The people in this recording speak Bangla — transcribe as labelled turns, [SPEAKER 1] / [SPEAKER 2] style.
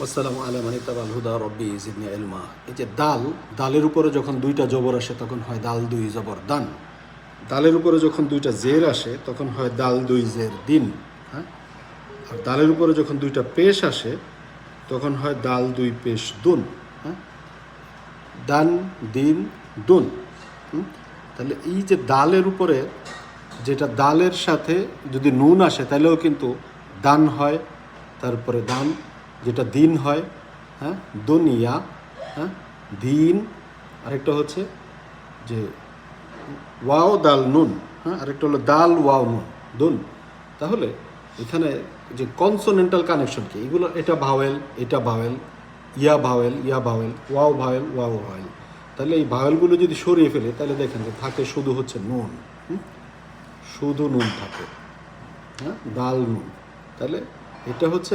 [SPEAKER 1] আসসালামু আলা মানে তাবাল হুদা রব্বি জিদনি ইলমা। এই যে দাল, দালের উপরে যখন দুইটা জবর আসে, তখন হয় দাল দুই জবর দান। দালের উপরে যখন দুইটা জের আসে, তখন হয় দাল দুই জের দিন। হ্যাঁ? আর দালের উপরে যখন দুইটা পেশ আসে, তখন হয় দাল দুই পেশ দুন। হ্যাঁ? দান, দিন, দুন। তাহলে এই যে দালের উপরে যেটা দালের সাথে যদি নুন আসে, তাহলেও কিন্তু দান হয়, তারপরে দান যেটা দিন হয় হ্যাঁ? দুনিয়া হ্যাঁ? দিন, আরেকটা হচ্ছে যে ওয়াও দাল নুন হ্যাঁ? আরেকটা হলো দাল ওয়াও নুন, দুন। তাহলে এখানে যে কনসোনেন্টাল কানেকশন কি, এগুলো এটা ভাওয়েল এটা vowel yeah vowel yeah vowel wow vowel wow vowel তাহলে এই ভাওয়েলগুলো যদি সরিয়ে ফেলে, তাহলে দেখেন যে থাকে শুধু হচ্ছে নুন? শুধু নুন থাকে হ্যাঁ? দাল নুন। তাহলে এটা হচ্ছে